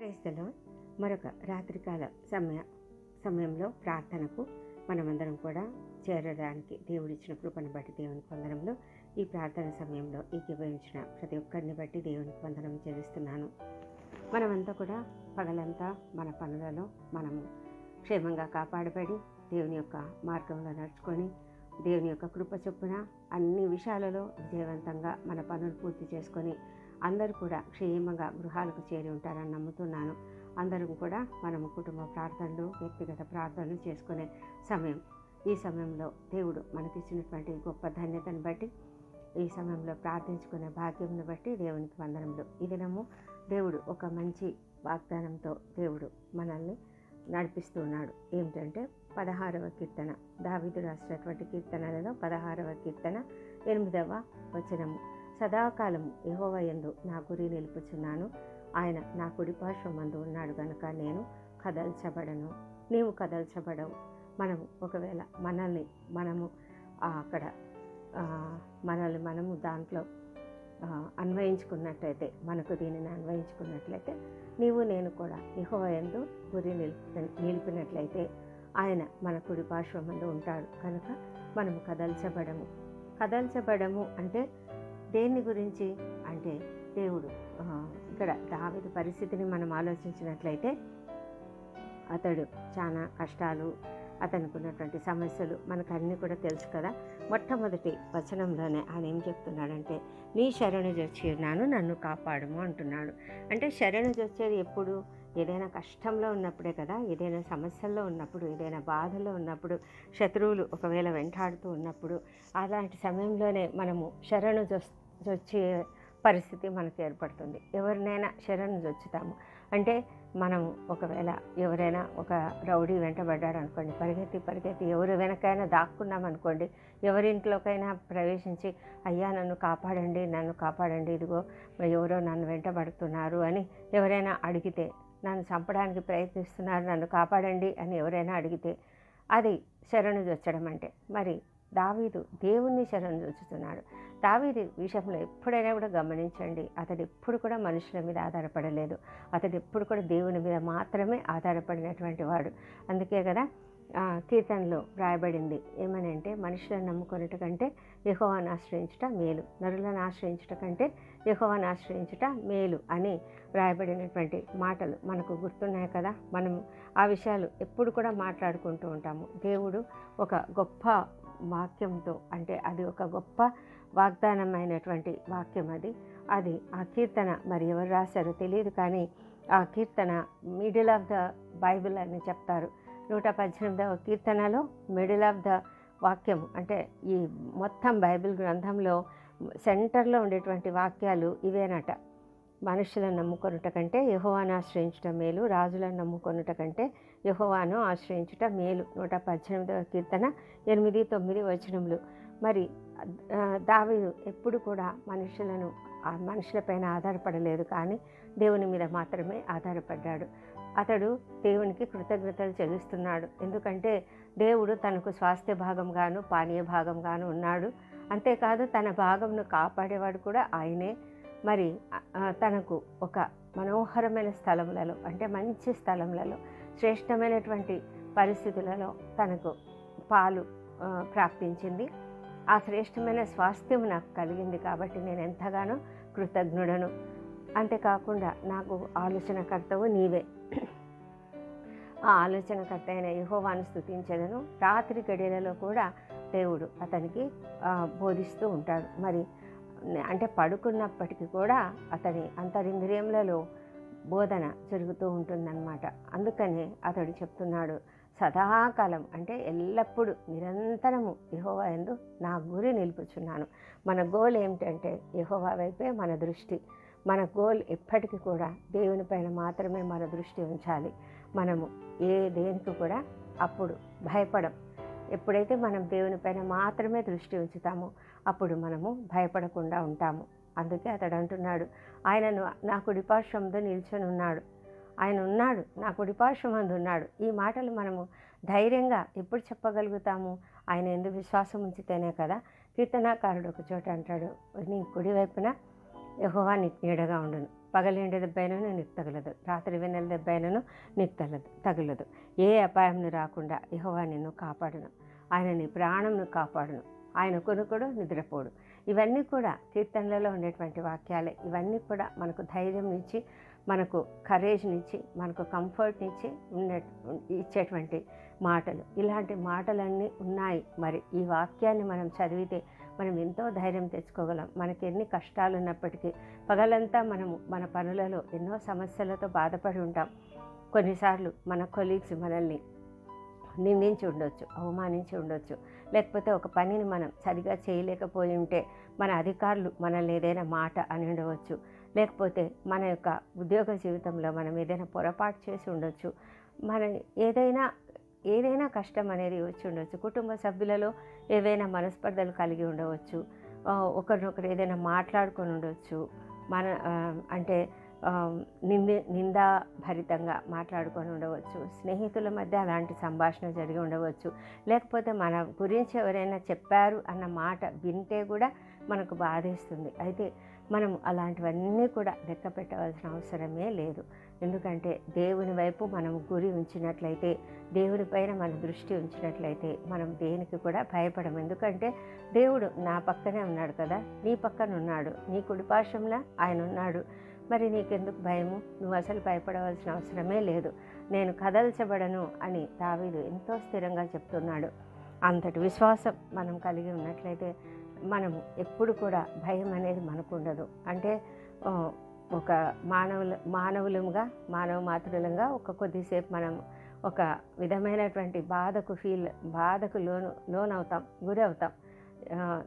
క్రైస్తలో మరొక రాత్రికాల సమయ సమయంలో ప్రార్థనకు మనమందరం కూడా చేరడానికి దేవుడిచ్చిన కృపను బట్టి దేవునికి వందనంలో ఈ ప్రార్థన సమయంలో ఏకీభవించిన ప్రతి ఒక్కరిని బట్టి దేవునికి వందనం చెల్లిస్తున్నాను మనమంతా కూడా పగలంతా మన పనులలో మనము క్షేమంగా కాపాడబడి దేవుని యొక్క మార్గంలో నడుచుకొని దేవుని యొక్క కృప చొప్పున అన్ని విషయాలలో విజయవంతంగా మన పనులు పూర్తి చేసుకొని అందరూ కూడా క్షేమంగా గృహాలకు చేరి ఉంటారని నమ్ముతున్నాను. అందరం కూడా మనము కుటుంబ ప్రార్థనలు వ్యక్తిగత ప్రార్థనలు చేసుకునే సమయం. ఈ సమయంలో దేవుడు మనకిచ్చినటువంటి గొప్ప ధన్యతను బట్టి ఈ సమయంలో ప్రార్థించుకునే భాగ్యంను బట్టి దేవునికి వందనములు. ఈ దినము దేవుడు ఒక మంచి వాగ్దానంతో దేవుడు మనల్ని నడిపిస్తున్నాడు. ఏమిటంటే పదహారవ కీర్తన. దావిదు రాసినటువంటి కీర్తనలలో పదహారవ కీర్తన ఎనిమిదవ వచనము. సదాకాలము యహోవయందు నా గురి నిలుపుచున్నాను. ఆయన నా కుడి పార్శ్వమందు ఉన్నాడు కనుక నేను కదల్చబడను. నీవు కదల్చబడవు. మనము ఒకవేళ మనల్ని మనము అక్కడ మనల్ని మనము దాంట్లో అన్వయించుకున్నట్లయితే మనకు దీనిని అన్వయించుకున్నట్లయితే నీవు నేను కూడా ఇహోయందు గురి నిలిపి నిలిపినట్లయితే ఆయన మన కుడి పార్శ్వమందు ఉంటాడు కనుక మనము కదల్చబడము. కదల్చబడము అంటే దేన్ని గురించి అంటే దేవుడు ఇక్కడ దావిది పరిస్థితిని మనం ఆలోచించినట్లయితే అతడు చాలా కష్టాలు అతనికి ఉన్నటువంటి సమస్యలు మనకు అన్నీ కూడా తెలుసు కదా. మొట్టమొదటి వచనంలోనే ఆయన ఏం చెప్తున్నాడంటే నీ శరణు జొచ్చి ఉన్నాను నన్ను కాపాడము అంటున్నాడు. అంటే శరణు జొచ్చేది ఎప్పుడు? ఏదైనా కష్టంలో ఉన్నప్పుడే కదా ఏదైనా సమస్యల్లో ఉన్నప్పుడు ఏదైనా బాధలో ఉన్నప్పుడు శత్రువులు ఒకవేళ వెంటాడుతూ ఉన్నప్పుడు అలాంటి సమయంలోనే మనము శరణు జొస్ జొచ్చే పరిస్థితి మనకు ఏర్పడుతుంది. ఎవరినైనా శరణు జొచ్చుతాము. అంటే మనం ఒకవేళ ఎవరైనా ఒక రౌడీ వెంటబడ్డాడు అనుకోండి పరిగెత్తి పరిగెత్తి ఎవరు వెనకైనా దాక్కున్నాం అనుకోండి ఎవరింట్లోకైనా ప్రవేశించి అయ్యా నన్ను కాపాడండి నన్ను కాపాడండి ఇదిగో ఎవరో నన్ను వెంటబడుతున్నారు అని ఎవరైనా అడిగితే నన్ను చంపడానికి ప్రయత్నిస్తున్నారు నన్ను కాపాడండి అని ఎవరైనా అడిగితే అది శరణు జొచ్చడం అంటే. మరి దావీదు దేవుణ్ణి శరణు జొచ్చుతున్నాడు. దావీది విషయంలో ఎప్పుడైనా కూడా గమనించండి. అతడు ఎప్పుడు కూడా మనుషుల మీద ఆధారపడలేదు. అతడు ఎప్పుడు కూడా దేవుని మీద మాత్రమే ఆధారపడినటువంటి వాడు. అందుకే కదా కీర్తనలో వ్రాయబడింది ఏమని అంటే మనుషులను నమ్ముకున్నట కంటే యహోవాను ఆశ్రయించుట మేలు. నరులను ఆశ్రయించుట కంటే యహోవాను ఆశ్రయించుట మేలు అని వ్రాయబడినటువంటి మాటలు మనకు గుర్తున్నాయి కదా. మనం ఆ విషయాలు ఎప్పుడు కూడా మాట్లాడుకుంటూ ఉంటాము. దేవుడు ఒక గొప్ప వాక్యంతో అంటే అది ఒక గొప్ప వాగ్దానమైనటువంటి వాక్యం అది. అది ఆ కీర్తన మరి ఎవరు రాశారో తెలియదు కానీ ఆ కీర్తన మిడిల్ ఆఫ్ ద బైబిల్ అని చెప్తారు. నూట పద్దెనిమిదవ కీర్తనలో మిడిల్ ఆఫ్ ద వాక్యం అంటే ఈ మొత్తం బైబిల్ గ్రంథంలో సెంటర్లో ఉండేటువంటి వాక్యాలు ఇవేనట. మనుషులను నమ్ముకొనుట కంటే యహోవాను ఆశ్రయించుట మేలు రాజులను నమ్ముకొనుట కంటే యహోవాను ఆశ్రయించుట మేలు. నూట పద్దెనిమిదవ కీర్తన ఎనిమిది తొమ్మిది వచనములు. మరి దావీదు ఎప్పుడు కూడా మనుషులను మనుషులపైన ఆధారపడలేదు కానీ దేవుని మీద మాత్రమే ఆధారపడ్డాడు. అతడు దేవునికి కృతజ్ఞతలు చెల్లిస్తున్నాడు. ఎందుకంటే దేవుడు తనకు స్వాస్థ్య భాగంగాను పానీయ భాగంగాను ఉన్నాడు. అంతేకాదు తన భాగంను కాపాడేవాడు కూడా ఆయనే. మరి తనకు ఒక మనోహరమైన స్థలములలో అంటే మంచి స్థలములలో శ్రేష్టమైనటువంటి పరిస్థితులలో తనకు పాలు ప్రాప్తించింది. ఆ శ్రేష్టమైన స్వాస్థ్యం నాకు కలిగింది కాబట్టి నేను ఎంతగానో కృతజ్ఞుడను. అంతేకాకుండా నాకు ఆలోచనకర్తవు నీవే. ఆ ఆలోచనకర్త అయిన యహోవాను స్థుతించదను రాత్రి గడియలలో కూడా దేవుడు అతనికి బోధిస్తూ ఉంటాడు. మరి అంటే పడుకున్నప్పటికీ కూడా అతని అంతరింద్రియములలో బోధన జరుగుతూ ఉంటుందన్నమాట. అందుకనే అతడు చెప్తున్నాడు సదాకాలం అంటే ఎల్లప్పుడూ నిరంతరము యహోవా ఎందు నా గురి నిలుపుచున్నాను. మన గోల్ ఏమిటంటే యహోవా వైపే మన దృష్టి. మన గోల్ ఎప్పటికీ కూడా దేవుని పైన మాత్రమే మన దృష్టి ఉంచాలి. మనము ఏ దేనికి కూడా అప్పుడు భయపడం. ఎప్పుడైతే మనం దేవుని పైన మాత్రమే దృష్టి ఉంచుతామో అప్పుడు మనము భయపడకుండా ఉంటాము. అందుకే అతడు అంటున్నాడు ఆయనను నా కుడిపార్శ్వంతో నిల్చొని ఉన్నాడు ఆయన ఉన్నాడు నా కుడిపార్శ్వమందు ఉన్నాడు. ఈ మాటలు మనము ధైర్యంగా ఎప్పుడు చెప్పగలుగుతాము? ఆయన ఎందుకు విశ్వాసం ఉంచితేనే కదా? కీర్తనాకారుడు ఒక చోట అంటాడు నీ కుడివైపున యహోవా నీకు నీడగా ఉండును. పగలేండి దెబ్బైనను నీకు తగలదు. రాత్రి వెన్నెల దెబ్బైనను నీకు తగలదు తగలదు. ఏ అపాయంను రాకుండా యహోవా నిన్ను కాపాడును. ఆయన నీ ప్రాణంను కాపాడును. ఆయన కొనుకోడు నిద్రపోడు. ఇవన్నీ కూడా కీర్తనలలో ఉండేటువంటి వాక్యాలే. ఇవన్నీ కూడా మనకు ధైర్యం ఇచ్చి మనకు కరేజ్నిచ్చి మనకు కంఫర్ట్నిచ్చి ఉండే ఇచ్చేటువంటి మాటలు. ఇలాంటి మాటలన్నీ ఉన్నాయి. మరి ఈ వాక్యాన్ని మనం చదివితే మనం ఎంతో ధైర్యం తెచ్చుకోగలం. మనకి ఎన్ని కష్టాలు ఉన్నప్పటికీ పగలంతా మనము మన పనులలో ఎన్నో సమస్యలతో బాధపడి ఉంటాం. కొన్నిసార్లు మన కొలీగ్స్ మనల్ని నిందించి ఉండొచ్చు అవమానించి ఉండొచ్చు. లేకపోతే ఒక పనిని మనం సరిగా చేయలేకపోయి ఉంటే మన అధికారులు మనల్ని ఏదైనా మాట అని ఉండవచ్చు. లేకపోతే మన యొక్క ఉద్యోగ జీవితంలో మనం ఏదైనా పొరపాటు చేసి ఉండొచ్చు. మన ఏదైనా ఏదైనా కష్టం అనేది వచ్చి ఉండొచ్చు. కుటుంబ సభ్యులలో ఏవైనా మనస్పర్ధలు కలిగి ఉండవచ్చు. ఒకరినొకరు ఏదైనా మాట్లాడుకొని ఉండొచ్చు. మన అంటే నింది నింది నిందాభరితంగా మాట్లాడుకొని ఉండవచ్చు. స్నేహితుల మధ్య అలాంటి సంభాషణ జరిగి ఉండవచ్చు. లేకపోతే మన గురించి ఎవరైనా చెప్పారు అన్న మాట వింటే కూడా మనకు బాధేస్తుంది. అయితే మనం అలాంటివన్నీ కూడా లెక్క పెట్టవలసిన అవసరమే లేదు. ఎందుకంటే దేవుని వైపు మనం గురి ఉంచినట్లయితే దేవుని పైన మన దృష్టి ఉంచినట్లయితే మనం దేనికి కూడా భయపడము. ఎందుకంటే దేవుడు నా పక్కనే ఉన్నాడు కదా నీ పక్కన ఉన్నాడు నీ కుడిపార్శ్వంలో ఆయన ఉన్నాడు. మరి నీకెందుకు భయము? నువ్వు అసలు భయపడవలసిన అవసరమే లేదు. నేను కదల్చబడను అని దావీదు ఎంతో స్థిరంగా చెప్తున్నాడు. అంతటి విశ్వాసం మనం కలిగి ఉన్నట్లయితే మనము ఎప్పుడు కూడా భయం అనేది మనకు ఉండదు అంటే ఒక మానవుల మానవులంగా మానవ మాతృలంగా ఒక కొద్దిసేపు మనం ఒక విధమైనటువంటి బాధకు ఫీల్ బాధకు లోను లోనవుతాం గురి అవుతాం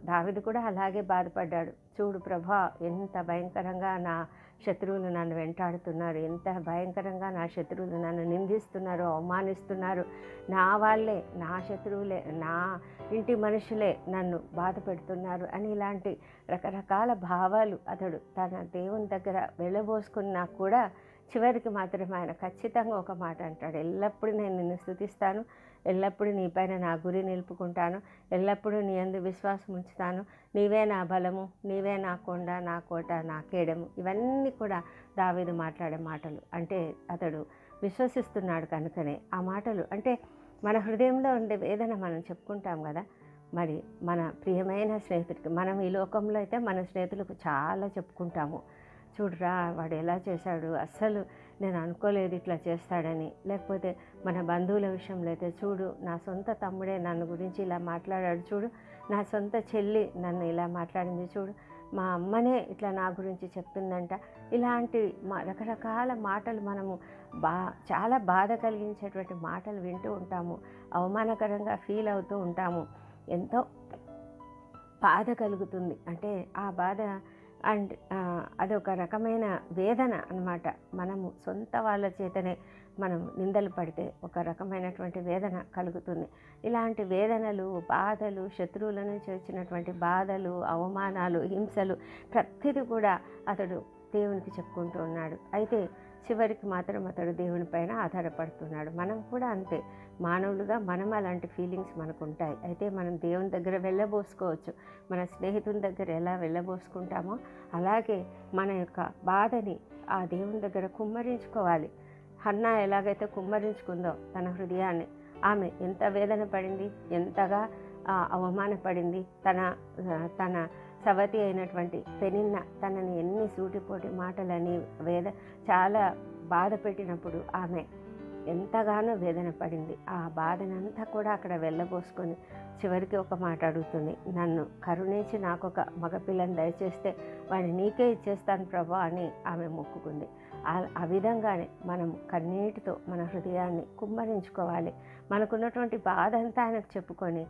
దావిది కూడా అలాగే బాధపడ్డాడు. చూడు ప్రభా ఎంత భయంకరంగా నా శత్రువులు నన్ను వెంటాడుతున్నారు. ఎంత భయంకరంగా నా శత్రువులు నన్ను నిందిస్తున్నారు అవమానిస్తున్నారు. నా వాళ్ళే నా శత్రువులే నా ఇంటి మనుషులే నన్ను బాధ పెడుతున్నారు అని ఇలాంటి రకరకాల భావాలు అతడు తన దేవుని దగ్గర వెళ్ళబోసుకున్నా కూడా చివరికి మాత్రం ఆయన ఖచ్చితంగా ఒక మాట అంటాడు. ఎల్లప్పుడూ నేను నిన్ను స్థుతిస్తాను. ఎల్లప్పుడూ నీపైన నా గురి నిలుపుకుంటాను. ఎల్లప్పుడూ నీ అందు విశ్వాసం ఉంచుతాను. నీవే నా బలము నీవే నా కొండ నా కోట నా కేడము. ఇవన్నీ కూడా దావీదు మాట్లాడే మాటలు. అంటే అతడు విశ్వసిస్తున్నాడు కనుకనే ఆ మాటలు. అంటే మన హృదయంలో ఉండే వేదన మనం చెప్పుకుంటాం కదా. మరి మన ప్రియమైన స్నేహితుడికి మనం ఈ లోకంలో అయితే మన స్నేహితులకు చాలా చెప్పుకుంటాము. చూడరా వాడు ఎలా చేశాడు అస్సలు నేను అనుకోలేదు ఇట్లా చేస్తాడని. లేకపోతే మన బంధువుల విషయంలో అయితే చూడు నా సొంత తమ్ముడే నన్ను గురించి ఇలా మాట్లాడాడు చూడు నా సొంత చెల్లి నన్ను ఇలా మాట్లాడింది చూడు మా అమ్మనే ఇట్లా నా గురించి చెప్తుందంట ఇలాంటి మా రకరకాల మాటలు మనము బా చాలా బాధ కలిగించేటువంటి మాటలు వింటూ ఉంటాము అవమానకరంగా ఫీల్ అవుతూ ఉంటాము. ఎంతో బాధ కలుగుతుంది. అంటే ఆ బాధ అండ్ అదొక రకమైన వేదన అన్నమాట. మనము సొంత వాళ్ళ చేతనే మనం నిందలు పడితే ఒక రకమైనటువంటి వేదన కలుగుతుంది. ఇలాంటి వేదనలు బాధలు శత్రువుల నుంచి వచ్చినటువంటి బాధలు అవమానాలు హింసలు ప్రతిదీ కూడా అతడు దేవునికి చెప్పుకుంటూ ఉన్నాడు. అయితే చివరికి మాత్రం అతడు దేవుని పైన ఆధారపడుతున్నాడు. మనం కూడా అంతే. మానవులుగా మనం అలాంటి ఫీలింగ్స్ మనకు ఉంటాయి అయితే మనం దేవుని దగ్గర వెళ్ళబోసుకోవచ్చు. మన స్నేహితుని దగ్గర ఎలా వెళ్ళబోసుకుంటామో అలాగే మన యొక్క బాధని ఆ దేవుని దగ్గర కుమ్మరించుకోవాలి. హన్నా ఎలాగైతే కుమ్మరించుకుందో తన హృదయాన్ని. ఆమె ఎంత వేదన పడింది ఎంతగా ఆ, అవమానపడింది. తన తన సవతి అయినటువంటి పెనిన్న తనని ఎన్ని సూటిపోటి మాటలని వేద చాలా బాధ పెట్టినప్పుడు ఆమె ఎంతగానో వేదన పడింది. ఆ బాధనంతా కూడా అక్కడ వెళ్ళబోసుకొని చివరికి ఒక మాట అడుగుతుంది. నన్ను కరుణించి నాకు ఒక మగపిల్లని దయచేస్తే వాడిని నీకే ఇచ్చేస్తాను ప్రభా అని ఆమె మొక్కుకుంది. ఆ- ఆ విధంగానే మనం కన్నీటితో మన హృదయాన్ని కుమ్మరించుకోవాలి. మనకున్నటువంటి బాధ అంతా ఆయనకు చెప్పుకొని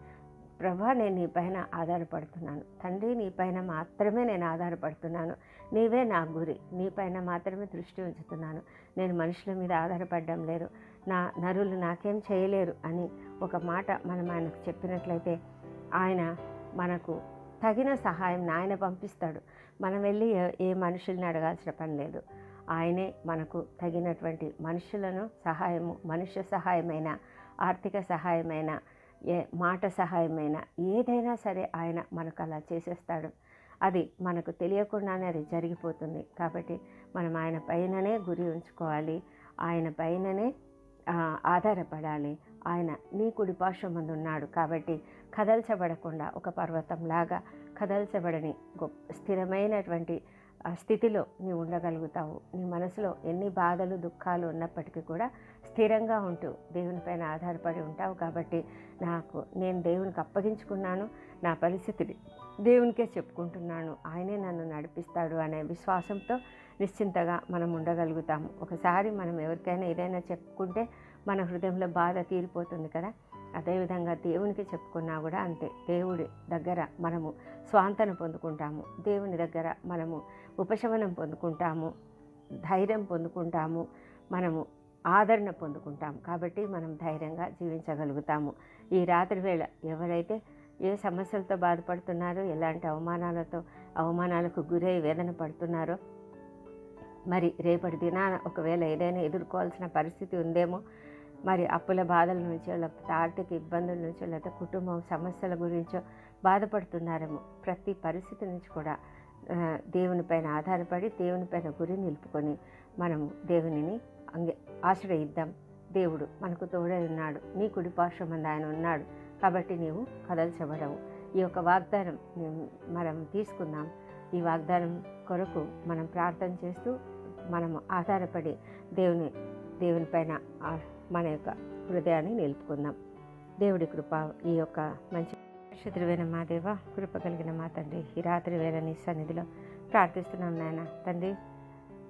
ప్రభా నేను నీ పైన ఆధారపడుతున్నాను. తండ్రి నీ పైన మాత్రమే నేను ఆధారపడుతున్నాను. నీవే నా గురి. నీ పైన మాత్రమే దృష్టి ఉంచుతున్నాను. నేను మనుషుల మీద ఆధారపడడం లేదు. నా నరులు నాకేం చేయలేరు అని ఒక మాట మనం ఆయనకు చెప్పినట్లయితే ఆయన మనకు తగిన సహాయం ఆయన పంపిస్తాడు. మనం వెళ్ళి ఏ- ఏ మనుషుల్ని అడగాల్సిన పని లేదు. ఆయనే మనకు తగినటువంటి మనుషులను సహాయము మనుష్య సహాయమైన ఆర్థిక సహాయమైన ఏ మాట సహాయమైన ఏదైనా సరే ఆయన మనకు అలా చేసేస్తాడు. అది మనకు తెలియకుండానే అది జరిగిపోతుంది. కాబట్టి మనం ఆయన పైననే గురి ఉంచుకోవాలి. ఆయన పైననే ఆధారపడాలి. ఆయన నీ కుడి పార్శ్వమందు ఉన్నాడు. కాబట్టి కదల్చబడకుండా ఒక పర్వతంలాగా కదల్చబడని గొప్ప స్థిరమైనటువంటి స్థితిలో నీవు ఉండగలుగుతావు. నీ మనసులో ఎన్ని బాధలు దుఃఖాలు ఉన్నప్పటికీ కూడా స్థిరంగా ఉంటూ దేవునిపైన ఆధారపడి ఉంటావు. కాబట్టి నాకు నేను దేవునికి అప్పగించుకున్నాను. నా పరిస్థితిని దేవునికే చెప్పుకుంటున్నాను. ఆయనే నన్ను నడిపిస్తాడు అనే విశ్వాసంతో నిశ్చింతగా మనం ఉండగలుగుతాము. ఒకసారి మనం ఎవరికైనా ఏదైనా చెప్పుకుంటే మన హృదయంలో బాధ తీరిపోతుంది కదా. అదేవిధంగా దేవునికి చెప్పుకున్నా కూడా అంతే. దేవుడి దగ్గర మనము స్వాంతన పొందుకుంటాము. దేవుని దగ్గర మనము ఉపశమనం పొందుకుంటాము. ధైర్యం పొందుకుంటాము. మనము ఆదరణ పొందుకుంటాం కాబట్టి మనం ధైర్యంగా జీవించగలుగుతాము. ఈ రాత్రి వేళ ఎవరైతే ఏ సమస్యలతో బాధపడుతున్నారో? ఎలాంటి అవమానాలతో అవమానాలకు గురై వేదన పడుతున్నారో? మరి రేపటి దినాన ఒకవేళ ఏదైనా ఎదుర్కోవాల్సిన పరిస్థితి ఉందేమో? మరి అప్పుల బాధల నుంచో లేకపోతే ఆర్థిక ఇబ్బందుల నుంచో లేకపోతే కుటుంబం సమస్యల గురించో బాధపడుతున్నారేమో? ప్రతి పరిస్థితి నుంచి కూడా దేవునిపైన ఆధారపడి దేవునిపైన గురి నిలుపుకొని మనము దేవునిని అంగే ఆశ్రయిద్దాం. దేవుడు మనకు తోడై ఉన్నాడు. నీ కుడి పార్శ్వమంది ఆయన ఉన్నాడు. కాబట్టి నీవు కదల్చబడవు. ఈ యొక్క వాగ్దానం మనం తీసుకుందాం. ఈ వాగ్దానం కొరకు మనం ప్రార్థన చేస్తూ మనము ఆధారపడి దేవుని దేవుని పైన మన యొక్క హృదయాన్ని నిలుపుకుందాం. దేవుడి కృప ఈ యొక్క మంచి పరిశుద్ధుడైన మా దేవ కృప కలిగిన మా తండ్రి ఈ రాత్రి వేళ నీ సన్నిధిలో ప్రార్థిస్తున్నాం నాయన. తండ్రి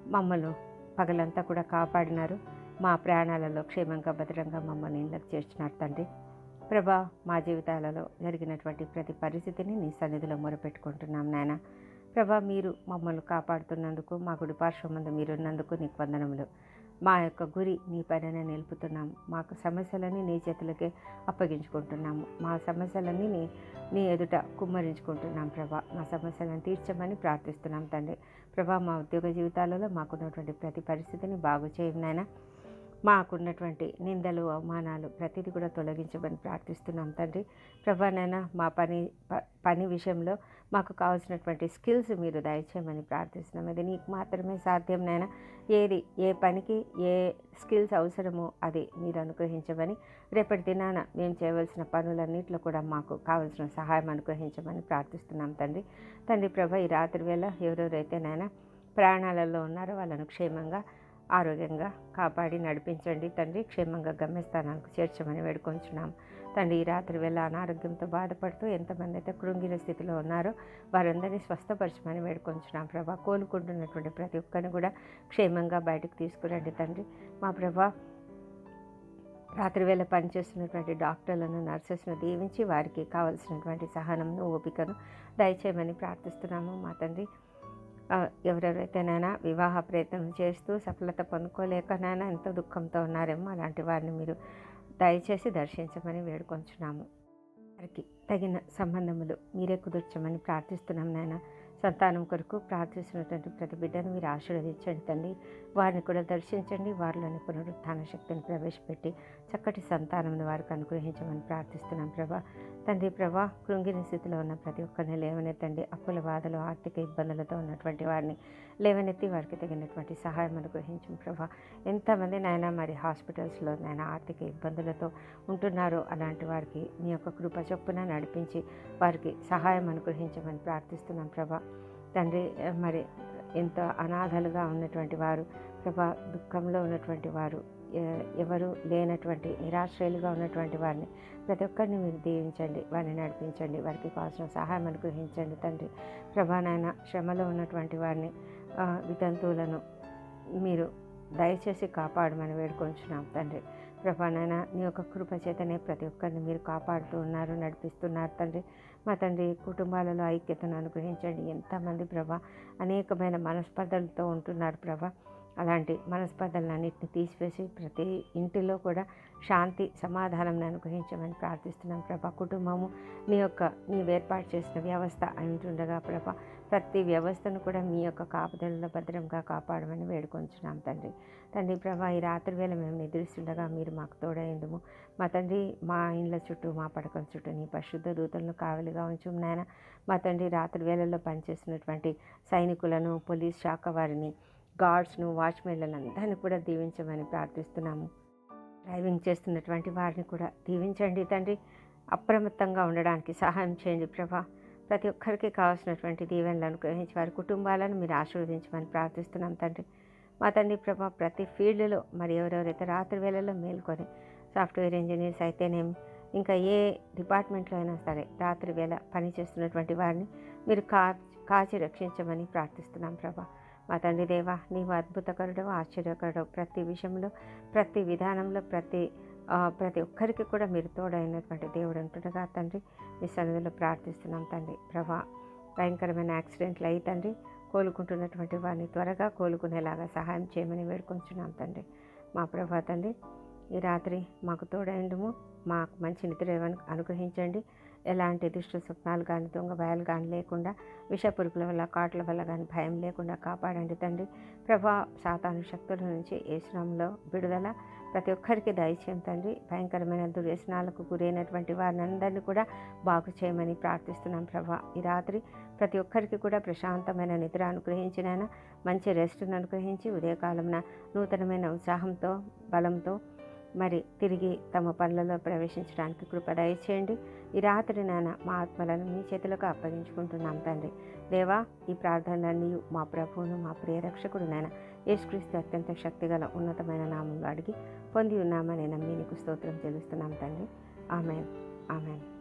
మమ్మల్ని పగలంతా కూడా కాపాడినారు. మా ప్రాణాలలో క్షేమంగా భద్రంగా మమ్మల్ని ఇళ్ళకి చేర్చినారు తండ్రి. ప్రభా మా జీవితాలలో జరిగినటువంటి ప్రతి పరిస్థితిని నీ సన్నిధిలో మొరపెట్టుకుంటున్నాం నాయన. ప్రభా మీరు మమ్మల్ని కాపాడుతున్నందుకు మా గుడి పార్శ్వమందు మీరున్నందుకు నీకు వందనములు. మా యొక్క గురి నీ పైన నిలుపుతున్నాం. మాకు సమస్యలన్నీ నీ చేతులకే అప్పగించుకుంటున్నాము. మా సమస్యలన్నీ నీ నీ ఎదుట కుమ్మరించుకుంటున్నాం ప్రభా. మా సమస్యలను తీర్చమని ప్రార్థిస్తున్నాం తండ్రి. ప్రభా మా ఉద్యోగ జీవితాలలో మాకున్నటువంటి ప్రతి పరిస్థితిని బాగు చేయనైనా మాకున్నటువంటి నిందలు అవమానాలు ప్రతిదీ కూడా తొలగించమని ప్రార్థిస్తున్నాం తండ్రి. ప్రభానైనా మా పని ప- పని విషయంలో మాకు కావాల్సినటువంటి స్కిల్స్ మీరు దయచేయమని ప్రార్థిస్తున్నాం. అది నీకు మాత్రమే సాధ్యం నైనా ఏది ఏ పనికి ఏ స్కిల్స్ అవసరమో అది మీరు అనుగ్రహించమని రేపటి దినాన మేము చేయవలసిన పనులన్నింటిలో కూడా మాకు కావలసిన సహాయం అనుగ్రహించమని ప్రార్థిస్తున్నాం తండ్రి. తండ్రి ప్రభ ఈ రాత్రి వేళ ఎవరెవరైతే నాయన ప్రాణాలలో ఉన్నారో వాళ్ళను క్షేమంగా ఆరోగ్యంగా కాపాడి నడిపించండి తండ్రి. క్షేమంగా గమ్యస్థానానికి చేర్చమని వేడుకొంచున్నాం. తండ్రి ఈ రాత్రి వేళ అనారోగ్యంతో బాధపడుతూ ఎంతమంది అయితే కృంగిన స్థితిలో ఉన్నారో వారందరినీ స్వస్థపరచమని వేడుకొంచున్నాం. ప్రభా కోలుకుంటున్నటువంటి ప్రతి ఒక్కరిని కూడా క్షేమంగా బయటకు తీసుకురండి తండ్రి. మా ప్రభా రాత్రి వేళ పనిచేస్తున్నటువంటి డాక్టర్లను నర్సెస్ను దీవించి వారికి కావలసినటువంటి సహనంను ఓపికను దయచేయమని ప్రార్థిస్తున్నాము మా తండ్రి. ఎవరెవరైతేనైనా వివాహ ప్రయత్నం చేస్తూ సఫలత పొందుకోలేకనైనా ఎంతో దుఃఖంతో ఉన్నారేమో అలాంటి వారిని మీరు దయచేసి దర్శించమని వేడుకొంచున్నాము. వారికి తగిన సంబంధములు మీరే కుదుర్చమని ప్రార్థిస్తున్నాం నాయన సంతానం కొరకు ప్రార్థిస్తున్నటువంటి ప్రతి బిడ్డను మీరు ఆశీర్వదించండి తండ్రి వారిని కూడా దర్శించండి. వారిలోని పునరుత్థాన శక్తిని ప్రవేశపెట్టి చక్కటి సంతానం వారికి అనుగ్రహించమని ప్రార్థిస్తున్నాం ప్రభా. తండ్రి ప్రభా కృంగిన స్థితిలో ఉన్న ప్రతి ఒక్కరిని లేవనెత్తండి. అప్పుల బాధలు ఆర్థిక ఇబ్బందులతో ఉన్నటువంటి వారిని లేవనెత్తి వారికి తగినటువంటి సహాయం అనుగ్రహించం ప్రభా. ఎంతమంది నాయన మరి హాస్పిటల్స్లో నాయన ఆర్థిక ఇబ్బందులతో ఉంటున్నారో అలాంటి వారికి మీ యొక్క కృప చొప్పున నడిపించి వారికి సహాయం అనుగ్రహించమని ప్రార్థిస్తున్నాం ప్రభా. తండ్రి మరి ఎంతో అనాథలుగా ఉన్నటువంటి వారు ప్రభా దుఃఖంలో ఉన్నటువంటి వారు ఎవరు లేనటువంటి నిరాశ్రయులుగా ఉన్నటువంటి వారిని ప్రతి ఒక్కరిని మీరు దీవించండి వారిని నడిపించండి వారికి కావాల్సిన సహాయం అనుగ్రహించండి తండ్రి. ప్రభానైన శ్రమలో ఉన్నటువంటి వారిని వితంతువులను మీరు దయచేసి కాపాడమని వేడుకొంచున్నాం తండ్రి. ప్రభానైనా నీ యొక్క కృపచేతనే ప్రతి ఒక్కరిని మీరు కాపాడుతూ ఉన్నారు నడిపిస్తున్నారు తండ్రి. మా తండ్రి కుటుంబాలలో ఐక్యతను అనుగ్రహించండి. ఎంతమంది ప్రభా అనేకమైన మనస్పర్ధలతో ఉంటున్నారు ప్రభా. అలాంటి మనస్పర్ధలన్నింటిని తీసివేసి ప్రతి ఇంటిలో కూడా శాంతి సమాధానం అనుగ్రహించమని ప్రార్థిస్తున్నాం ప్రభా. కుటుంబము మీ యొక్క నీవు ఏర్పాటు చేసిన వ్యవస్థ అయి ఉంటుండగా ప్రభా ప్రతి వ్యవస్థను కూడా మీ యొక్క కాపుదలలో భద్రంగా కాపాడమని వేడుకొంచున్నాం తండ్రి. తండ్రి ప్రభా ఈ రాత్రి వేళ మేము నిద్రిస్తుండగా మీరు మాకు తోడైందుము. మా తండ్రి మా ఇండ్ల చుట్టూ మా పడకల చుట్టూ నీ పరిశుద్ధ దూతలను కావలిగా ఉంచు నాయన. మా తండ్రి రాత్రి వేళల్లో పనిచేస్తున్నటువంటి సైనికులను పోలీస్ శాఖ వారిని గార్డ్స్ను వాచ్మెన్లను అందరినీ కూడా దీవించమని ప్రార్థిస్తున్నాము. డ్రైవింగ్ చేస్తున్నటువంటి వారిని కూడా దీవించండి తండ్రి. అప్రమత్తంగా ఉండడానికి సహాయం చేయండి ప్రభా. ప్రతి ఒక్కరికి కావాల్సినటువంటి దీవెనలు అనుగ్రహించి వారి కుటుంబాలను మీరు ఆశీర్వదించమని ప్రార్థిస్తున్నాం తండ్రి. మా తండ్రి ప్రభా ప్రతి ఫీల్డ్లో మరి ఎవరెవరైతే రాత్రి వేళల్లో మేల్కొని సాఫ్ట్వేర్ ఇంజనీర్స్ అయితేనేమి ఇంకా ఏ డిపార్ట్మెంట్లో అయినా సరే రాత్రి వేళ పనిచేస్తున్నటువంటి వారిని మీరు కా కాచి రక్షించమని ప్రార్థిస్తున్నాం ప్రభా. మా తండ్రి దేవా నీవు అద్భుతకరుడు ఆశ్చర్యకరుడు ప్రతి విషయంలో ప్రతి విధానంలో ప్రతి ప్రతి ఒక్కరికి కూడా మీరు తోడైనటువంటి దేవుడు అంటుండగా తండ్రి. మీ సన్నిధిలో ప్రార్థిస్తున్నాం తండ్రి. ప్రభా భయంకరమైన యాక్సిడెంట్లు అయ్యి తండ్రి కోలుకుంటున్నటువంటి వారిని త్వరగా కోలుకునేలాగా సహాయం చేయమని వేడుకొంచున్నాం తండ్రి. మా ప్రభా తండ్రి ఈ రాత్రి మాకు తోడైండము. మాకు మంచి నిద్ర అనుగ్రహించండి. ఎలాంటి దుష్ట స్వప్నాలు కానీ దొంగ భయాలు కానీ లేకుండా విష పురుగుల వల్ల కాట్ల వల్ల కానీ భయం లేకుండా కాపాడండి తండ్రి. ప్రభా సాతాను శక్తుల నుంచి ఏసునాంలో విడుదల ప్రతి ఒక్కరికి దయచేయం తండ్రి. భయంకరమైన దుర్వ్యసనాలకు గురైనటువంటి వారిని అందరినీ కూడా బాగు చేయమని ప్రార్థిస్తున్నాం ప్రభా. ఈ రాత్రి ప్రతి ఒక్కరికి కూడా ప్రశాంతమైన నిద్ర అనుగ్రహించినైనా మంచి రెస్ట్ను అనుగ్రహించి ఉదయకాలంన నూతనమైన ఉత్సాహంతో బలంతో మరి తిరిగి తమ పనులలో ప్రవేశించడానికి కృప దయచేయండి. ఈ రాత్రి నాన్న మా ఆత్మలను మీ చేతులకు అప్పగించుకుంటున్నాం తండ్రి. దేవా ఈ ప్రార్థనలన్నీ మా ప్రభువును మా ప్రియ రక్షకుడు నాయన యేసుక్రీస్తు అత్యంత శక్తిగల ఉన్నతమైన నామంలో అడిగి పొంది ఉన్నామని నమ్మి నీకు స్తోత్రం చెల్లిస్తున్నాం తండ్రి. ఆమెన్. ఆమెన్.